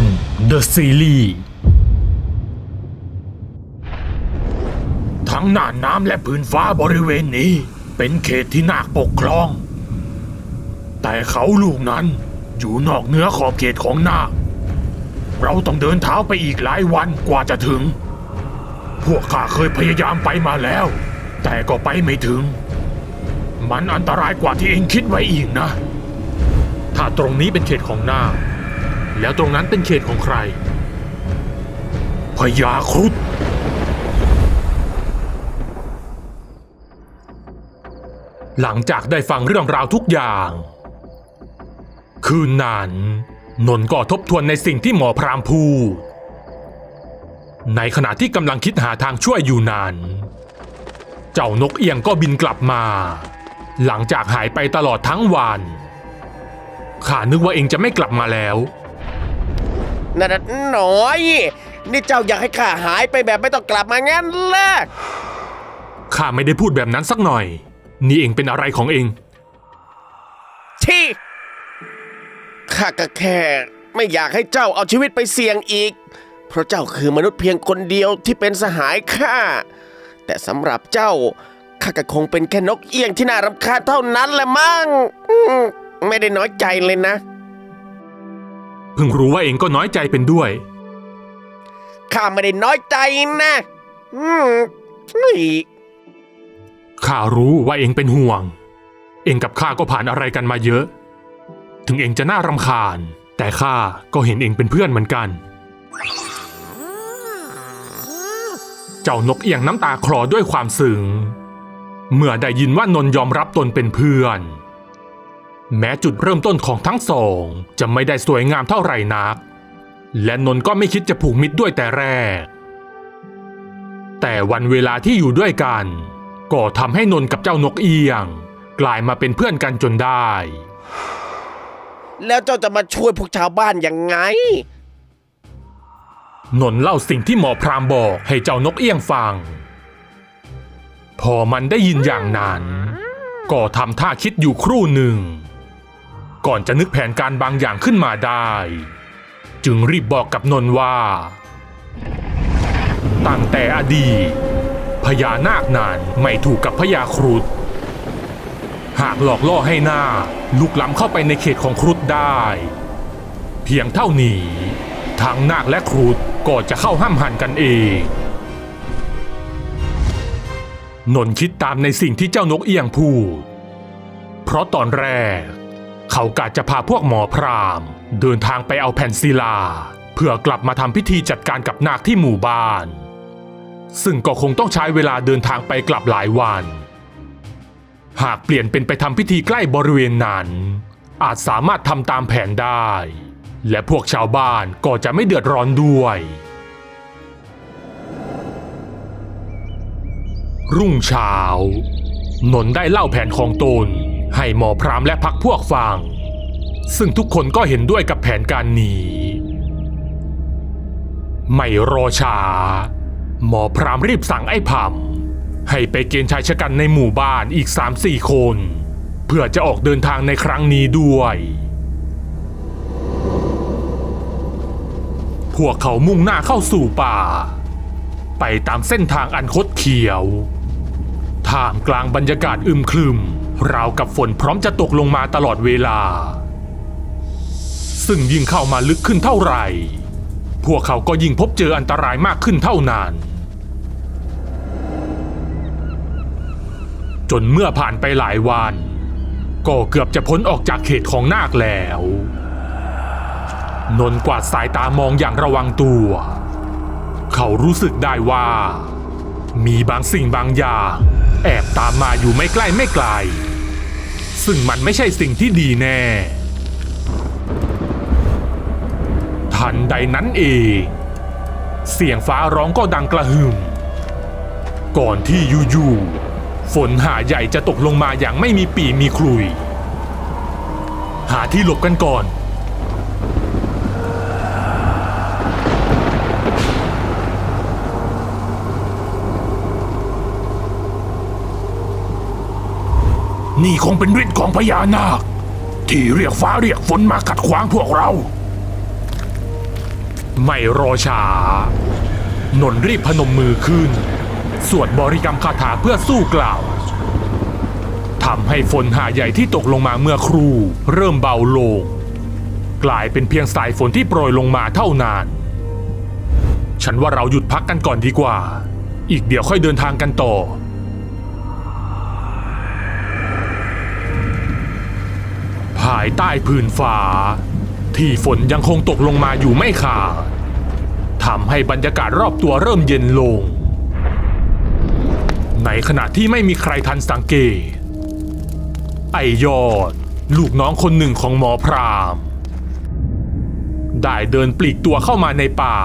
นเดอะซีรีส์ทั้งน่านน้ำและพื้นฟ้าบริเวณนี้ เป็นเขตที่นาคปกครอง แต่เขาลูกนั้นอยู่นอกเหนือขอบเขตของนาคเราต้องเดินเท้าไปอีกหลายวันกว่าจะถึง พวกข้าเคยพยายามไปมาแล้ว แต่ก็ไปไม่ถึง มันอันตรายกว่าที่เองคิดไว้อีกนะ ถ้าตรงนี้เป็นเขตของนาค แล้วตรงนั้นเป็นเขตของใครพญาครุฑหลังจากได้ฟังเรื่องราวทุกอย่าง คืนนั้นนนท์ก็ทบทวนในสิ่งที่หมอพรามพูดในขณะที่กำลังคิดหาทางช่วยอยู่นั้น เจ้านกเอียงก็บินกลับมา หลังจากหายไปตลอดทั้งวันข้านึกว่าเองจะไม่กลับมาแล้ว นั่นน่ะหน่อย นี่เจ้าอยากให้ข้าหายไปแบบไม่ต้องกลับมางั้นแหละข้าไม่ได้พูดแบบนั้นสักหน่อย นี่เองเป็นอะไรของเองที่ข้าก็แค่ไม่อยากให้เจ้าเอาชีวิตไปเสี่ยงอีก เพราะเจ้าคือมนุษย์เพียงคนเดียวที่เป็นสหายข้า แต่สำหรับเจ้าข้าก็คงเป็นแค่นกเอี้ยงที่น่ารำคาญเท่านั้นแหละมั้งอืมไม่ได้น้อยใจเลยนะ เพิ่งรู้ว่าเองก็น้อยใจเป็นด้วย ข้าไม่ได้น้อยใจนะ อืมเฮ้ยข้ารู้ว่าเองเป็นห่วง เองกับข้าก็ผ่านอะไรกันมาเยอะ ถึงเองจะน่ารำคาญ แต่ข้าก็เห็นเองเป็นเพื่อนเหมือนกัน เจ้านกเอียงน้ำตาคลอด้วยความซึ้งเมื่อได้ยินว่านนท์ยอมรับตนเป็นเพื่อน แม้จุดเริ่มต้นของทั้งสอง จะไม่ได้สวยงามเท่าไหร่นัก และนนท์ก็ไม่คิดจะผูกมิตรด้วยแต่แรก แต่วันเวลาที่อยู่ด้วยกัน ก็ทำให้นนท์กับเจ้านกเอียง กลายมาเป็นเพื่อนกันจนได้ แล้วเจ้าจะมาช่วยพวกชาวบ้านยังไง นนท์เล่าสิ่งที่หมอพรามบอกให้เจ้านกเอี้ยงฟัง พอมันได้ยินอย่างนั้น ก็ทำท่าคิดอยู่ครู่หนึ่ง ก่อนจะนึกแผนการบางอย่างขึ้นมาได้ จึงรีบบอกกับนนท์ว่า ตั้งแต่อดีตพญานาคนั้นไม่ถูกกับพญาครุฑหากหลอกล่อให้หน้าลุกล้ำเข้าไปในเขตของครุฑได้ เพียงเท่านี้ทางนาคและครุฑก็จะเข้าห้ามหันกันเองนนท์คิดตามในสิ่งที่เจ้านกเอียงพูด เพราะตอนแรก เขากะจะพาพวกหมอพรามเดินทางไปเอาแผ่นศิลา เพื่อกลับมาทำพิธีจัดการกับนาคที่หมู่บ้าน ซึ่งก็คงต้องใช้เวลาเดินทางไปกลับหลายวัน หากเปลี่ยนเป็นไปทำพิธีใกล้บริเวณนั้น อาจสามารถทำตามแผนได้ และพวกชาวบ้านก็จะไม่เดือดร้อนด้วย รุ่งเช้านนได้เล่าแผนของตน ให้หมอพรามและพักพวกฟัง ซึ่งทุกคนก็เห็นด้วยกับแผนการนี้ ไม่รอช้า หมอพรามรีบสั่งไอ้ผำให้ไปเกณฑ์ชายชะกันในหมู่บ้านอีก 3-4 คน เพื่อจะออกเดินทางในครั้งนี้ด้วย พวกเขามุ่งหน้าเข้าสู่ป่า ไปตามเส้นทางอันคดเขียว ท่ามกลางบรรยากาศอึมครึม ราวกับฝนพร้อมจะตกลงมาตลอดเวลา ซึ่งยิ่งเข้ามาลึกขึ้นเท่าไหร่ พวกเขาก็ยิ่งพบเจออันตรายมากขึ้นเท่านั้น จนเมื่อผ่านไปหลายวัน ก็เกือบจะพ้นออกจากเขตของนาคแล้ว นนท์กวาดสายตามองอย่างระวังตัว เขารู้สึกได้ว่า มีบางสิ่งบางอย่าง แอบตามมาอยู่ไม่ใกล้ไม่ไกล ซึ่งมันไม่ใช่สิ่งที่ดีแน่ ทันใดนั้นเอง เสียงฟ้าร้องก็ดังกระหึ่ม ก่อนที่อยู่ๆฝนหาใหญ่จะตกลงมาอย่างไม่มีปีมีคลุย หาที่หลบกันก่อน นี่คงเป็นฤทธิ์ของพญานาค ที่เรียกฟ้าเรียกฝนมาขัดขวางพวกเรา ไม่รอช้านนท์รีบพนมมือขึ้น สวดบริกรรมคาถาเพื่อสู้กล่าวทำให้ฝนหาใหญ่ที่ตกลงมาเมื่อครู่ เริ่มเบาลง กลายเป็นเพียงสายฝนที่โปรยลงมาเท่านานฉันว่าเราหยุดพักกันก่อนดีกว่า อีกเดี๋ยวค่อยเดินทางกันต่อายใต้พื้นฟ้า ที่ฝนยังคงตกลงมาอยู่ไม่ขาดทำให้บรรยากาศรอบตัวเริ่มเย็นลง ในขณะที่ไม่มีใครทันสังเกต ไอยอด ลูกน้องคนหนึ่งของหมอพรามได้เดินปลีกตัวเข้ามาในป่า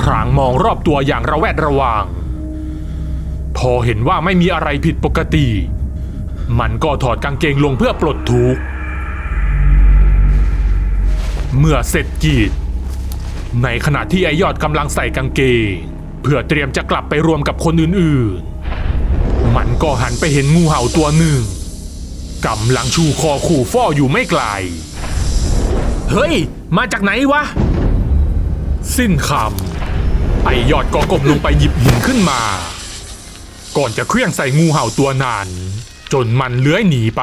พรางมองรอบตัวอย่างระแวดระวัง พอเห็นว่าไม่มีอะไรผิดปกติ มันก็ถอดกางเกงลงเพื่อปลดทุกข์เมื่อเสร็จกิจในขณะที่ไอยอดกำลังใส่กางเกง เพื่อเตรียมจะกลับไปรวมกับคนอื่นๆ มันก็หันไปเห็นงูเห่าตัวหนึ่งกำลังชูคอขู่ฟ่ออยู่ไม่ไกล เฮ้ย มาจากไหนวะ สิ้นคำไอยอดก็ก้มลงไปหยิบหินขึ้นมา ก่อนจะเคลื่องใส่งูเห่าตัวนั้น จนมันเลื้อยหนีไป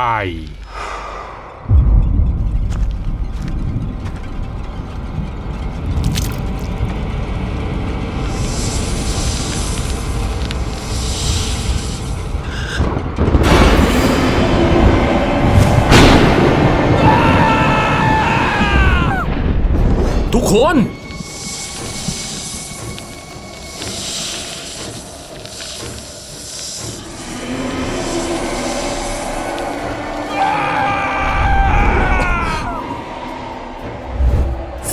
ทุกคน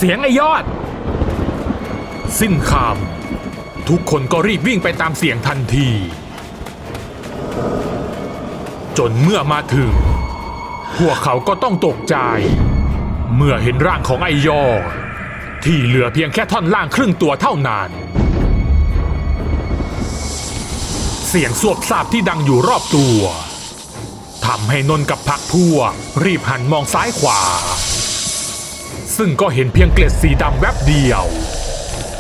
เสียงไอยอด สิ้นคำทุกคนก็รีบวิ่งไปตามเสียงทันที จนเมื่อมาถึง พวกเขาก็ต้องตกใจ เมื่อเห็นร่างของไอยอด ที่เหลือเพียงแค่ท่อนล่างครึ่งตัวเท่านั้น เสียงสวบสาบที่ดังอยู่รอบตัวทำให้นนกับพักพวกรีบหันมองซ้ายขวา ซึ่งก็เห็นเพียงเกล็ดสีดำแวบเดียว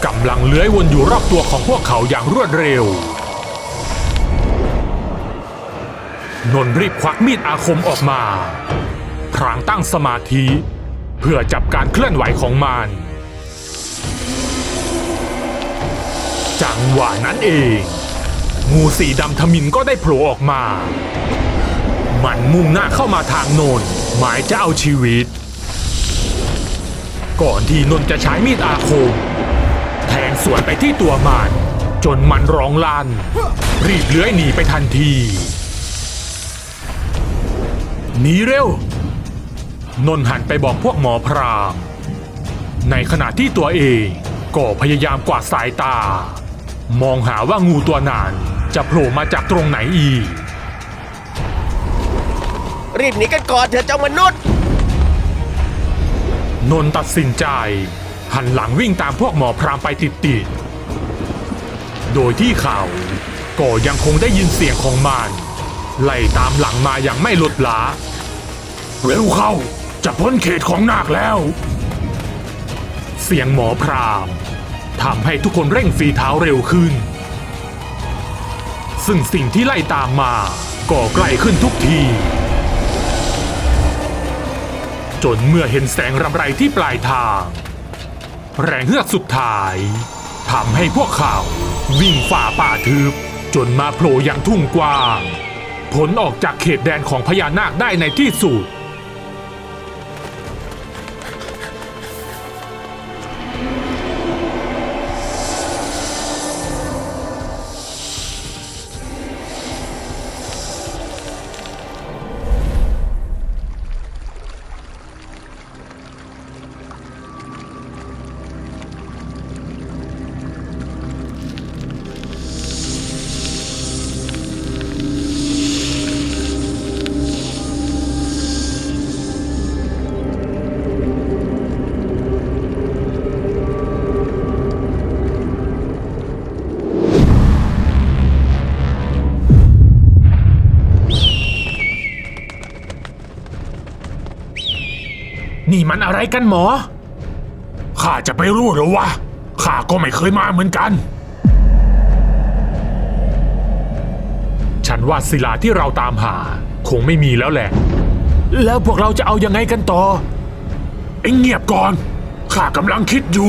กำลังเลื้อยวนอยู่รอบตัวของพวกเขาอย่างรวดเร็ว นนท์รีบควักมีดอาคมออกมา พรางตั้งสมาธิ เพื่อจับการเคลื่อนไหวของมัน จังหวะนั้นเอง งูสีดำทมินก็ได้โผล่ออกมา มันมุ่งหน้าเข้ามาทางนนท์หมายจะเอาชีวิต ก่อนที่นนท์จะใช้มีดอาคม แทงสวนไปที่ตัวมัน จนมันร้องลั่น รีบเลื้อยหนีไปทันทีหนีเร็ว นนท์หันไปบอกพวกหมอพรามในขณะที่ตัวเองก็พยายามกวาดสายตา มองหาว่างูตัวนั้นจะโผล่มาจากตรงไหนอีก รีบหนีกันก่อนเถอะเจ้ามนุษย์ นนตัดสินใจ หันหลังวิ่งตามพวกหมอพรามไปติดๆ โดยที่เขาก็ยังคงได้ยินเสียงของมันไล่ตามหลังมาอย่างไม่ลดละเร็วเข้าจะพ้นเขตของนาคแล้ว เสียงหมอพรามทำให้ทุกคนเร่งฝีเท้าเร็วขึ้น ซึ่งสิ่งที่ไล่ตามมาก็ใกล้ขึ้นทุกที จนเมื่อเห็นแสงรำไรที่ปลายทาง แรงเฮือกสุดท้ายทำให้พวกเขาวิ่งฝ่าป่าทึบ จนมาโผล่ยังทุ่งกว้างผลออกจากเขตแดนของพญานาคได้ในที่สุด นี่มันอะไรกันหมอ ข้าจะไปรู้หรือวะ ข้าก็ไม่เคยมาเหมือนกัน ฉันว่าศิลาที่เราตามหา คงไม่มีแล้วแหละ แล้วพวกเราจะเอายังไงกันต่อ เอ็งเงียบก่อน ข้ากำลังคิดอยู่